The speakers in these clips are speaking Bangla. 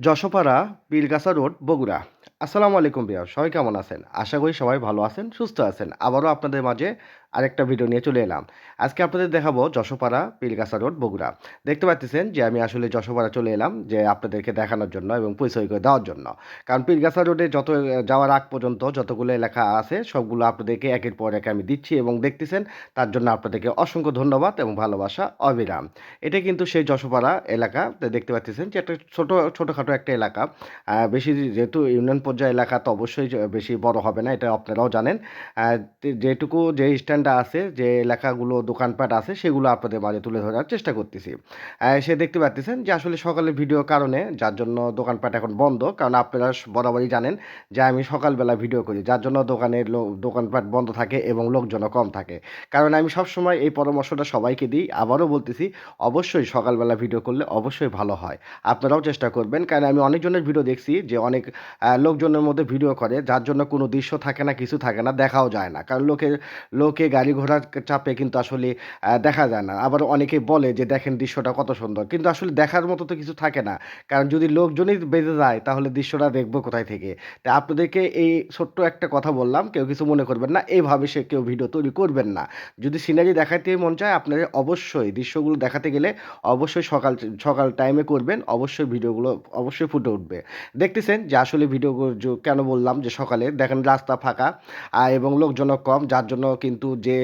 যশোপাড়া পীরগাছা রোড বগুড়া। আসসালামু আলাইকুম বিয়া সবাই কেমন আছেন? আশা করি সবাই ভালো আছেন, সুস্থ আছেন। আবারও আপনাদের মাঝে আরেকটা ভিডিও নিয়ে চলে এলাম। আজকে আপনাদের দেখাবো যশোপাড়া পীরগাছা রোড, বগুড়া। দেখতে পাচ্ছেন যে আমি আসলে যশোপাড়া চলে এলাম, যে আপনাদেরকে দেখানোর জন্য এবং পরিচয় করে দেওয়ার জন্য। কারণ পীরগাছা রোডে যত যাওয়ার আগ পর্যন্ত যতগুলো এলাকা আছে, সবগুলো আপনাদেরকে একের পর এক আমি দিচ্ছি এবং দেখতেছেন, তার জন্য আপনাদেরকে অসংখ্য ধন্যবাদ এবং ভালোবাসা, অবিরাম। এটা কিন্তু সেই যশোপাড়া এলাকা। দেখতে পাচ্ছেন যে একটা ছোটো, ছোটোখাটো একটা এলাকা। বেশি যেহেতু ইউনিয়ন পর্যায়ে এলাকা তো অবশ্যই বেশি বড় হবে না এটা আপনারাও জানেন। যেটুকু যে স্ট্যান্ডটা আছে যে এলাকাগুলো দোকানপাট আছে সেগুলো আপনাদের মাঝে তুলে ধরার চেষ্টা করতেছি। সে দেখতে পাচ্ছেন যে আসলে সকালে ভিডিও কারণে যার জন্য দোকানপাট এখন বন্ধ কারণ আপনারা বরাবরই জানেন যে আমি সকালবেলা ভিডিও করি যার জন্য দোকানের লোক দোকানপাট বন্ধ থাকে এবং লোকজনও কম থাকে। কারণ আমি সবসময় এই পরামর্শটা সবাইকে দিই আবারও বলতেছি অবশ্যই সকালবেলা ভিডিও করলে অবশ্যই ভালো হয়। আপনারাও চেষ্টা করবেন কারণ আমি অনেকজনের ভিডিও দেখছি যে অনেক আহ, লোকজনের মধ্যে ভিডিও করে, যার জন্য কোনো দৃশ্য থাকে না, কিছু থাকে না, দেখাও যায় না। কারণ লোকে লোকে গাড়ি ঘোড়ার চাপে কিন্তু আসলে দেখা যায় না। আবার অনেকে বলে যে, দেখেন দৃশ্যটা কত সুন্দর। কিন্তু আসলে দেখার মতো তো কিছু থাকে না। কারণ যদি লোকজনই বেঁধে যায়, তাহলে দৃশ্যটা দেখব কোথায় থেকে? তা আপনাদেরকে এই ছোট্ট একটা কথা বললাম, কেউ কিছু মনে করবেন না এইভাবে সে কেউ ভিডিও তৈরি করবেন না। যদি সিনারি দেখাতে মন চায় আপনাদের অবশ্যই দৃশ্যগুলো দেখাতে গেলে অবশ্যই সকাল সকাল টাইমে করবেন, অবশ্যই ভিডিওগুলো, অবশ্যই ফুটে উঠবে। দেখতেছেন যে, আসলে ভিডিওগুলো কেন বললাম যে সকালে? দেখেন রাস্তা ফাঁকা এবং লোকজনও কম, যার জন্য কিন্তু যে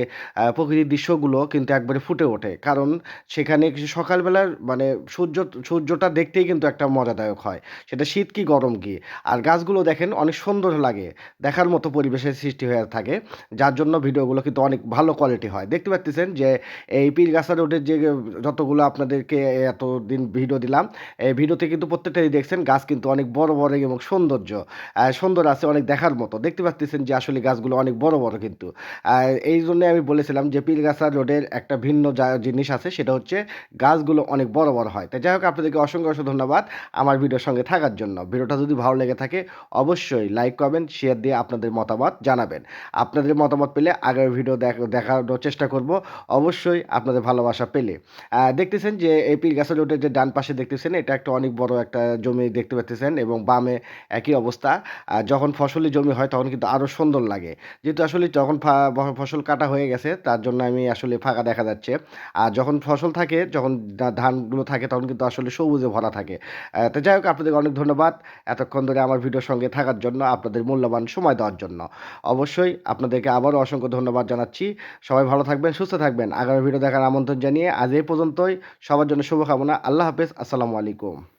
প্রকৃতির দৃশ্যগুলো কিন্তু একবারে ফুটে ওঠে। কারণ সেখানে সকালবেলার মানে সূর্য, সূর্যটা দেখতেই কিন্তু একটা মজাদায়ক হয়। সেটা শীত কি, গরম কি? আর গাছগুলো দেখেন অনেক সুন্দর লাগে, দেখার মতো পরিবেশের সৃষ্টি হয়ে থাকে, যার জন্য ভিডিওগুলো কিন্তু অনেক ভালো কোয়ালিটি হয়। দেখতে পাচ্ছেন যে, এই পীরগাছা রোডের যে, যতগুলো আপনাদেরকে এতদিন ভিডিও দিলাম, এই ভিডিওতে কিন্তু প্রত্যেকটাই দেখছেন, গাছ কিন্তু অনেক বড় বড় এবং সৌন্দর্য। সুন্দর আছে অনেক দেখার মতো। দেখতে পাচ্ছেন যে আসলে গাছগুলো অনেক বড় বড় কিন্তু। এই জন্য আমি বলেছিলাম যে পীরগাছা রোডের একটা ভিন্ন জিনিস আছে, সেটা হচ্ছে গাছগুলো অনেক বড় বড় হয়। তাই যাই হোক, আপনাদেরকে অসংখ্য অসংখ্য ধন্যবাদ আমার ভিডিওর সঙ্গে থাকার জন্য। ভিডিওটা যদি ভালো লেগে থাকে, অবশ্যই লাইক কমেন্ট শেয়ার দিয়ে আপনাদের মতামত জানাবেন। আপনাদের মতামত পেলে আগের ভিডিও দেখানোর চেষ্টা করব। অবশ্যই আপনাদের ভালোবাসা পেলে। দেখতেছেন যে এই পীরগাছা রোডের যে ডান পাশে দেখতেছেন, এটা একটা অনেক বড় একটা জমি দেখতে পাচ্ছেন এবং বামে একই অবস্থা আর যখন ফসলি জমি হয় তখন কিন্তু আরও সুন্দর লাগে। যেহেতু আসলে যখন ফসল কাটা হয়ে গেছে, তার জন্য আমি আসলে ফাঁকা দেখা যাচ্ছে। আর যখন ফসল থাকে, যখন ধানগুলো থাকে তখন কিন্তু আসলে সবুজে ভরা থাকে। তো যাই হোক আপনাদের অনেক ধন্যবাদ এতক্ষণ ধরে আমার ভিডিওর সঙ্গে থাকার জন্য, আপনাদের মূল্যবান সময় দেওয়ার জন্য। অবশ্যই আপনাদেরকে আবারও অসংখ্য ধন্যবাদ জানাচ্ছি। সবাই ভালো থাকবেন, সুস্থ থাকবেন। আগামী ভিডিও দেখার আমন্ত্রণ জানিয়ে আজ এই পর্যন্তই। সবার জন্য শুভকামনা। আল্লাহ হাফেজ। আসসালামু আলাইকুম।